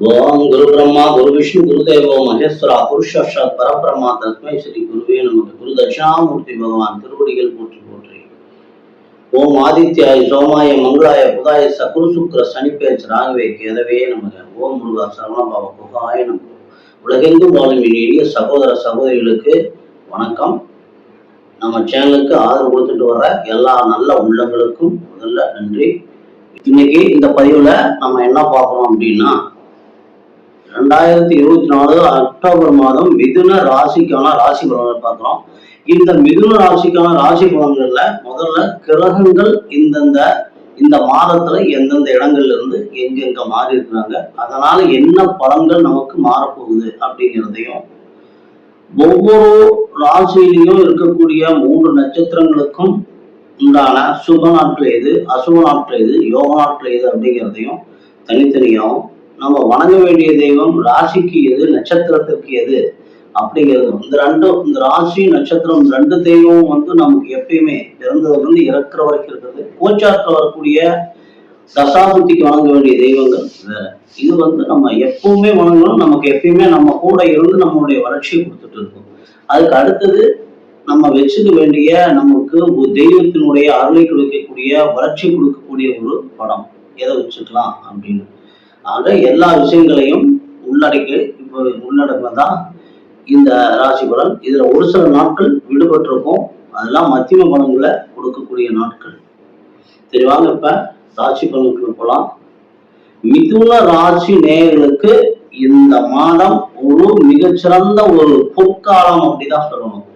ஓம் குரு பிரம்மா குரு விஷ்ணு குருதேவோ மகேஸ்வரா புருஷாத் பரபிரம்மா தஸ்மை ஸ்ரீ குருவே நமக்கு குரு தட்சிணாமூர்த்தி பகவான் திருவடிகள் போற்றி போற்றி। ஓம் ஆதித்யாய சோமாய மங்களாய புதாய சகுரு சுக்ர சனிப்பேச் ராகவே கேதவே நமக. ஓம் முருகா சரவணபாவ குகாய நமக்கு உலகெங்கும் வாழும் இனிய சகோதர சகோதரிகளுக்கு வணக்கம். நம்ம சேனலுக்கு ஆதரவு கொடுத்துட்டு வர எல்லா நல்ல உள்ளங்களுக்கும் முதல்ல நன்றி. இன்னைக்கு இந்த பதிவுல நம்ம என்ன பார்க்கணும் அப்படின்னா ரெண்டாயிரத்தி இருபத்தி நாலு அக்டோபர் மாதம் மிதுன ராசிக்கான ராசி பலன்கள் பார்க்கிறோம். இந்த மிதுன ராசிக்கான ராசி பலன்கள்ல முதல்ல கிரகங்கள் இந்தந்த இந்த மாதத்துல எந்தெந்த இடங்கள்ல இருந்து எங்கெங்க மாறி இருக்கிறாங்க அதனால என்ன பலன்கள் நமக்கு மாறப்போகுது அப்படிங்கிறதையும் ஒவ்வொரு ராசியிலையும் இருக்கக்கூடிய மூன்று நட்சத்திரங்களுக்கும் உண்டான சுப நாட்கள் எது அசுப நாட்கள் எது யோக நாட்கள் எது அப்படிங்கிறதையும் தனித்தனியாகவும் நம்ம வணங்க வேண்டிய தெய்வம் ராசிக்கு எது நட்சத்திரத்திற்கு எது அப்படிங்கிறது இந்த ரெண்டும் இந்த ராசி நட்சத்திரம் ரெண்டு தெய்வமும் வந்து நமக்கு எப்பயுமே பிறந்ததுல இருந்து இறக்குற வரைக்கும் இருக்கிறது. கோச்சாரத்தில் வரக்கூடிய தசாபுத்திக்கு வணங்க வேண்டிய தெய்வங்கள் வேற. இது வந்து நம்ம எப்பவுமே வணங்கணும் நமக்கு எப்பயுமே நம்ம கூட இருந்து நம்மளுடைய வளர்ச்சியை கொடுத்துட்டு இருக்கோம். அதுக்கு அடுத்தது நம்ம வச்சுக்க வேண்டிய நமக்கு தெய்வத்தினுடைய அருளை கொடுக்கக்கூடிய வளர்ச்சி கொடுக்கக்கூடிய ஒரு படம். எதை வச்சுக்கலாம் அப்படின்னு ஆக எல்லா விஷயங்களையும் உள்ளடக்கி இப்போ உள்ளடக்கினதான் இந்த ராசி பலன். இதுல ஒரு சில நாட்கள் விடுபட்டிருக்கும். அதெல்லாம் மத்தியம பலன்களை கொடுக்கக்கூடிய நாட்கள். சரி வாங்க இப்ப ராசி பலன்களுக்கு போலாம். மிதுன ராசி நேயர்களுக்கு இந்த மாதம் ஒரு மிகச்சிறந்த ஒரு பொற்காலம் அப்படிதான் சொல்லணும்.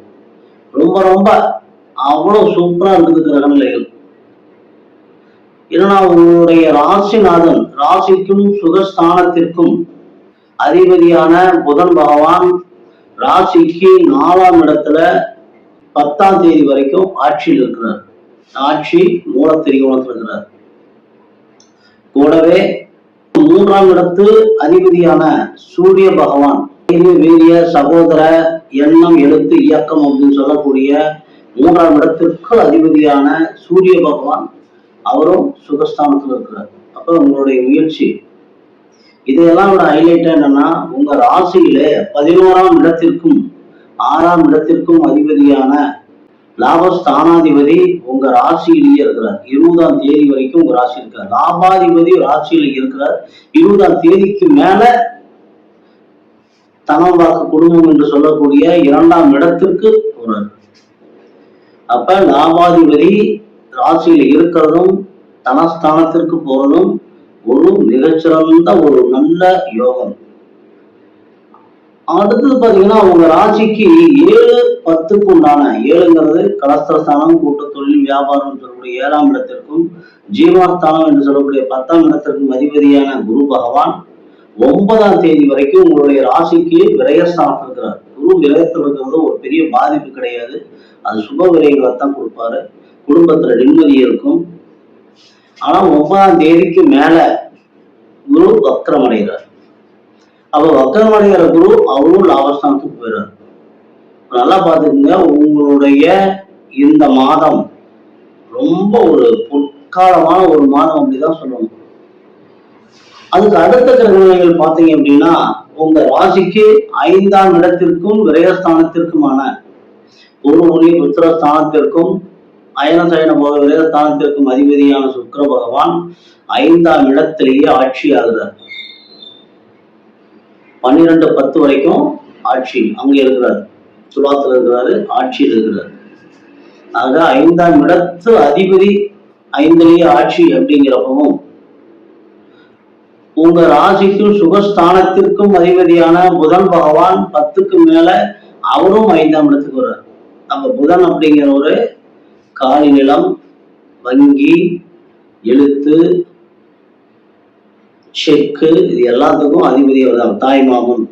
ரொம்ப ரொம்ப அவ்வளவு சூப்பரா இருந்திருக்கிற கிரகநிலைகள் இல்லைன்னா உங்களுடைய ராசிநாதன் ராசிக்கும் சுகஸ்தானத்திற்கும் அதிபதியான புதன் பகவான் ராசிக்கு நாலாம் இடத்துல பத்தாம் தேதி வரைக்கும் ஆட்சியில் இருக்கிறார். ஆட்சி மூலத்திரிகோணத்தில் இருக்கிறார். கூடவே மூன்றாம் இடத்து அதிபதியான சூரிய பகவான் வீரிய சகோதர எண்ணம் எழுத்து இயக்கம் அப்படின்னு சொல்லக்கூடிய மூன்றாம் இடத்திற்கு அதிபதியான சூரிய பகவான் அவரும் சுகஸ்தானத்தில் இருக்கிறார். அப்ப உங்களுடைய முயற்சி. இதையெல்லாம் விட ஹைலைட் என்னன்னா உங்க ராசியில பதினோராம் இடத்திற்கும் ஆறாம் இடத்திற்கும் அதிபதியான லாபஸ்தானாதிபதி உங்க ராசியிலேயே இருக்கிறார். இருபதாம் தேதி வரைக்கும் உங்க ராசி இருக்கிறார் லாபாதிபதி ராசியில இருக்கிறார். இருபதாம் தேதிக்கு மேல தனம் குடும்பம் என்று சொல்லக்கூடிய இரண்டாம் இடத்திற்கு போறார். அப்ப லாபாதிபதி ராசியில இருக்கிறதும் தனஸ்தானத்திற்கு போறதும் ஒரு மிகச்சிறந்த ஒரு நல்ல யோகம். அடுத்தது பாத்தீங்கன்னா உங்க ராசிக்கு ஏழு பத்துக்கு உண்டான ஏழுங்கிறது கலஸ்திரஸ்தானம் கூட்டு தொழில் வியாபாரம் சொல்லக்கூடிய ஏழாம் இடத்திற்கும் ஜீவாஸ்தானம் என்று சொல்லக்கூடிய பத்தாம் இடத்திற்கும் அதிபதியான குரு பகவான் ஒன்பதாம் தேதி வரைக்கும் உங்களுடைய ராசிக்கு விரயஸ்தானம் இருக்கிறார். குரு விரயத்தில் இருக்கிறது ஒரு பெரிய பாதிப்பு கிடையாது. அது சுப விரயங்களை தான் கொடுப்பாரு. குடும்பத்துல நிம்மதி இருக்கும். ஆனா ஒன்பதாம் தேதிக்கு மேல குரு வக்ரம் அடைகிறார் அப்ப வக்ரம் அடைகிற குரு அவரும் லாபஸ்தானத்துக்கு போயிடுறார். நல்லா பாத்துக்கோங்க உங்களுடைய இந்த மாதம் ரொம்ப ஒரு பொற்காலமான ஒரு மாதம் அப்படிதான் சொல்லணும். அதுக்கு அடுத்த கிரகங்கள் பார்த்தீங்க அப்படின்னா உங்க ராசிக்கு ஐந்தாம் இடத்திற்கும் விரயஸ்தானத்திற்குமான ஒரு ஒளி உத்திரஸ்தானத்திற்கும் அயன சயன போக விரயஸ்தானத்திற்கும் அதிபதியான சுக்கர பகவான் ஐந்தாம் இடத்திலேயே ஆட்சி ஆகுறார் பன்னிரெண்டு பத்து வரைக்கும் ஆட்சி அங்க இருக்கிறார். துலாத்துல இருக்கிறாரு ஆட்சியில் இருக்கிறார். ஆக ஐந்தாம் இடத்து அதிபதி ஐந்திலேயே ஆட்சி அப்படிங்கிறப்பவும் உங்க ராசிக்கும் சுகஸ்தானத்திற்கும் அதிபதியான புதன் பகவான் பத்துக்கு மேல அவரும் ஐந்தாம் இடத்துக்கு வர்றார். அப்ப புதன் அப்படிங்கிற ஒரு காணி நிலம் வங்கி எழுத்து செக்கு இது எல்லாத்துக்கும் அதிபதி தான் தாய் மாமன்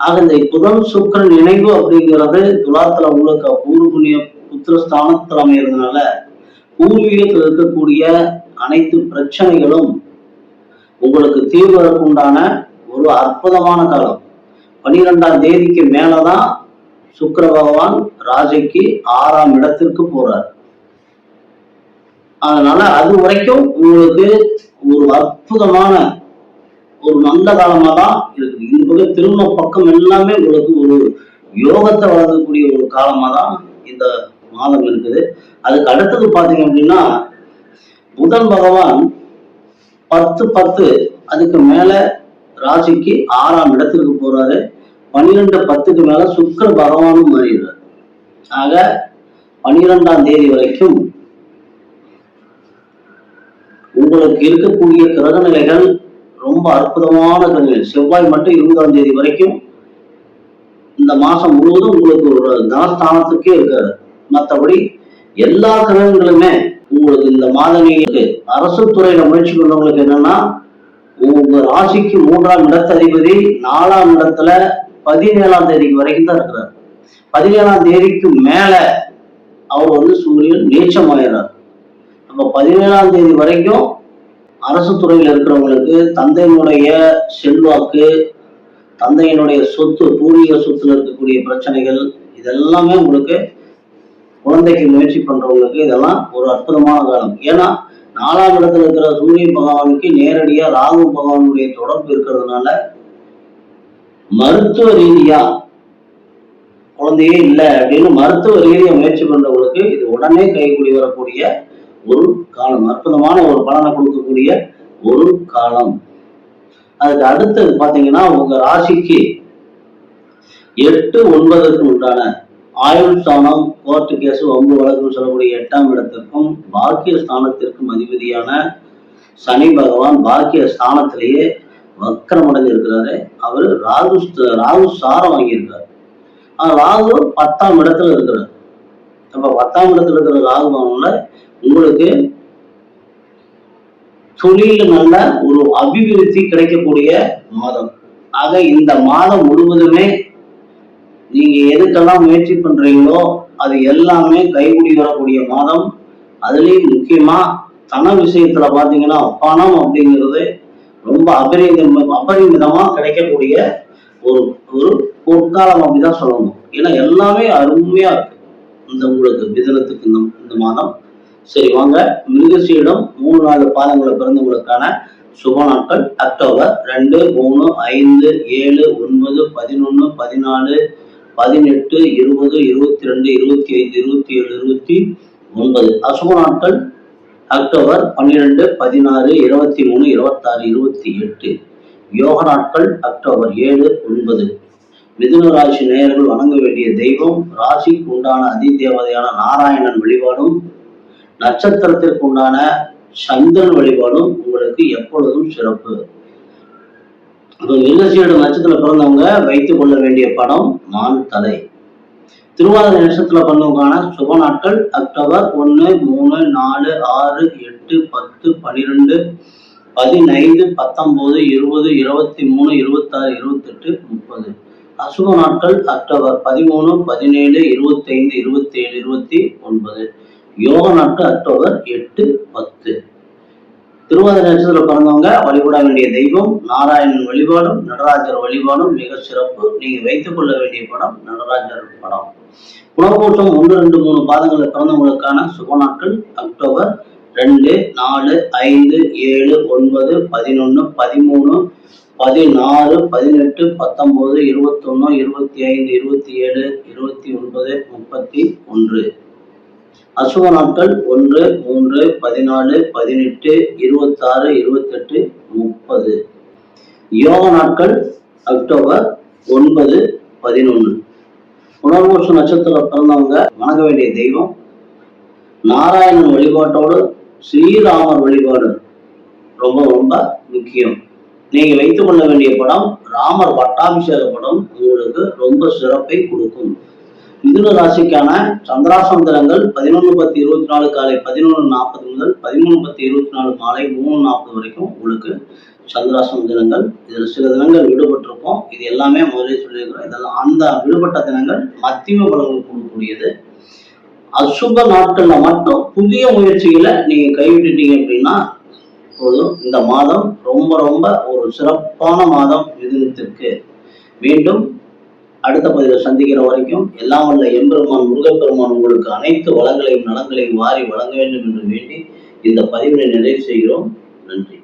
ஆக இந்த புதன் சுக்கரன் இணைவு அப்படிங்கிறது துலாத்துல உங்களுக்கு பூர்வ புண்ணிய புத்திரஸ்தானத்தில் அமைகிறதுனால பூர்வீகத்தில் இருக்கக்கூடிய அனைத்து பிரச்சனைகளும் உங்களுக்கு தீர்வதற்குண்டான ஒரு அற்புதமான காலம். பனிரெண்டாம் தேதிக்கு மேலதான் சுக்கர பகவான் ராஜைக்கு ஆறாம் இடத்திற்கு போறார். அதனால அது வரைக்கும் உங்களுக்கு ஒரு அற்புதமான ஒரு நல்ல காலமா தான் இருக்குது. இந்த பக்கம் திருமண பக்கம் எல்லாமே உங்களுக்கு ஒரு யோகத்தை வளர்க்கக்கூடிய ஒரு காலமா தான் இந்த மாதம் இருக்குது. அதுக்கு அடுத்தது பாத்தீங்க அப்படின்னா புதன் பகவான் பத்து பத்து அதுக்கு மேல ராசிக்கு ஆறாம் இடத்துக்கு போறாரு. பன்னிரெண்டு பத்துக்கு மேல சுக்கர பகவானும் மாறிடுறாரு ஆக பன்னிரெண்டாம் தேதி வரைக்கும் உங்களுக்கு இருக்கக்கூடிய கிரக நிலைகள் ரொம்ப அற்புதமான கிரகங்கள் செவ்வாய் மட்டும் இருபதாம் தேதி வரைக்கும் இந்த மாசம் முழுவதும் உங்களுக்கு ஒரு தனஸ்தானத்துக்கே இருக்காது மற்றபடி எல்லா கிரகங்களுமே உங்களுக்கு இந்த மாதனிக்கு அரசு துறையில முயற்சி பண்ணவங்களுக்கு என்னன்னா உங்க ராசிக்கு மூன்றாம் இடத்ததிபதி நாலாம் இடத்துல பதினேழாம் தேதிக்கு வரைக்கும் தான் இருக்கிறார். பதினேழாம் தேதிக்கு மேல அவர் வந்து சூரியன் நீச்சமாயிடுறார் நம்ம பதினேழாம் தேதி வரைக்கும் அரசு துறையில் இருக்கிறவங்களுக்கு தந்தையினுடைய செல்வாக்கு தந்தையினுடைய சொத்து பூர்வீக சொத்துல இருக்கக்கூடிய பிரச்சனைகள் இதெல்லாமே உங்களுக்கு குழந்தைக்கு முயற்சி பண்றவங்களுக்கு இதெல்லாம் ஒரு அற்புதமான காலம். ஏன்னா நாலாம் இடத்துல இருக்கிற சூரிய பகவானுக்கு நேரடியா ராகு பகவானுடைய தொடர்பு இருக்கிறதுனால மருத்துவ ரீதியா குழந்தையே இல்லை அப்படின்னு மருத்துவ ரீதியா முயற்சி பண்றவங்களுக்கு இது உடனே கைகூடி வரக்கூடிய ஒரு காலம். அற்புதமான ஒரு பலனை கொடுக்கக்கூடிய ஒரு காலம். அதுக்கு அடுத்தது பாத்தீங்கன்னா உங்க ராசிக்கு எட்டு ஒன்பதற்கு உண்டான ஆயுள் ஸ்தானம் கோர்ட்டு கேஸ் ஒன்பது வழக்குன்னு சொல்லக்கூடிய எட்டாம் இடத்திற்கும் பாக்கிய ஸ்தானத்திற்கும் அதிபதியான சனி பகவான் பாக்கிய ஸ்தானத்திலேயே வக்கரம் இருக்கிறாரு அவர் ராகு ராகு சாரம் வாங்கியிருக்காரு. ஆனா ராகு பத்தாம் இடத்துல இருக்கிறார். அப்ப பத்தாம் இடத்துல இருக்கிற ராகு பகவான்ல உங்களுக்கு தொழில் நல்ல ஒரு அபிவிருத்தி கிடைக்கக்கூடிய மாதம். ஆக இந்த மாதம் முழுவதுமே நீங்க எதுக்கெல்லாம் முயற்சி பண்றீங்களோ அது எல்லாமே கைகூடி வரக்கூடிய மாதம். அதுலயும் முக்கியமா தன விஷயத்துல பாத்தீங்கன்னா பணம் அப்படிங்கிறது ரொம்ப அபரிமிதம் அபரிமிதமா கிடைக்கக்கூடிய ஒரு ஒரு பொற்காலம் அப்படிதான் சொல்லணும். ஏன்னா எல்லாமே அருமையா இருக்கு. இந்த உங்களுக்கு பிதனத்துக்கு இந்த இந்த மாதம். சரி வாங்க. மிருகசீடம் மூணு நாலு பாதங்களை பிறந்தவங்களுக்கான சுப நாட்கள். அக்டோபர் ரெண்டு மூணு ஐந்து ஏழு ஒன்பது பதினொன்று பதினாலு பதினெட்டு இருபது இருபத்தி ரெண்டு இருபத்தி ஐந்து இருபத்தி ஏழு இருபத்தி ஒன்பது அசுப நாட்கள். அக்டோபர் பன்னிரெண்டு பதினாறு இருபத்தி மூணு இருபத்தாறு இருபத்தி எட்டு யோக நாட்கள். அக்டோபர் ஏழு ஒன்பது. மிதுன ராசி நேயர்கள் வணங்க வேண்டிய தெய்வம் ராசிக்கு உண்டான அதி தேவதையான நாராயணன் வழிபாடும் நட்சத்திரத்திற்கு உண்டான சந்திரன் வழிபாடும் உங்களுக்கு எப்பொழுதும் சிறப்பு. இப்போ மிருகசீட பிறந்தவங்க வைத்துக் கொள்ள வேண்டிய படம் மான் தலை. திருவாதிரை நட்சத்திரத்துல பிறந்தவங்கான சுப நாட்கள் அக்டோபர் ஒன்று மூணு நாலு ஆறு எட்டு பத்து பன்னிரெண்டு பதினைந்து பத்தொன்பது இருபது இருபத்தி மூணு இருபத்தாறு இருபத்தெட்டு முப்பது. அசுப நாட்கள் அக்டோபர் பதிமூணு பதினேழு இருபத்தைந்து இருபத்தேழு இருபத்தி ஒன்பது. யோக நாட்கள் அக்டோபர் எட்டு பத்து. திருவாதிர நட்சத்திரத்தில் பிறந்தவங்க வழிபட வேண்டிய தெய்வம் நாராயணன் வழிபாடும் நடராஜர் வழிபாடும் மிக சிறப்பு. நீங்க வைத்துக் கொள்ள வேண்டிய படம் நடராஜர் படம். குணக்கூட்டம் ஒன்று ரெண்டு மூணு பாதங்களில் பிறந்தவங்களுக்கான சுப நாட்கள் அக்டோபர் ரெண்டு நாலு ஐந்து ஏழு ஒன்பது பதினொன்று பதிமூணு பதினாறு பதினெட்டு பத்தொம்போது இருபத்தொன்னு இருபத்தி ஐந்து இருபத்தி ஏழு இருபத்தி ஒன்பது முப்பத்தி ஒன்று. அசுப நாட்கள் ஒன்று மூன்று பதினாலு பதினெட்டு இருபத்தாறு இருபத்தெட்டு முப்பது. யோக நாட்கள் அக்டோபர் ஒன்பது பதினொன்று புனர்வசு நட்சத்திரம் பிறந்தவங்க வணங்க வேண்டிய தெய்வம். நாராயணன் வழிபாட்டோடு ஸ்ரீராமர் வழிபாடு ரொம்ப ரொம்ப முக்கியம். நீங்க வைத்துக் கொள்ள வேண்டிய படம் ராமர் பட்டாபிஷேக படம் உங்களுக்கு ரொம்ப சிறப்பை கொடுக்கும். மிதுன ராசிக்கான சந்திராசந்திரங்கள் பதினொன்று பத்து இருபத்தி நாலு காலை பதினொன்று நாற்பது முதல் பதிமூணு பத்து இருபத்தி நாலு மாலை மூணு நாற்பது வரைக்கும் உங்களுக்கு சந்திராசம் தினங்கள் இதில் சில தினங்கள் விடுபட்டிருப்போம் இது எல்லாமே முதலே சொல்லியிருக்கிறோம். இதெல்லாம் அந்த விடுபட்ட தினங்கள் மத்தியம பலங்கள் கொடுக்கக்கூடியது. அசுப நாட்கள்ல மட்டும் புதிய முயற்சிகளை நீங்க கைவிட்டுட்டீங்க அப்படின்னா போதும். இந்த மாதம் ரொம்ப ரொம்ப ஒரு சிறப்பான மாதம் மிதுனத்திற்கு. மீண்டும் அடுத்த பதிவில் சந்திக்கிற வரைக்கும் எல்லாம் உள்ள எம்பெருமான் முருகப்பெருமான் உங்களுக்கு அனைத்து வளங்களையும் நலங்களையும் வாரி வழங்க வேண்டும் என்று வேண்டி இந்த பதிவினை நிறைவு செய்கிறோம். நன்றி.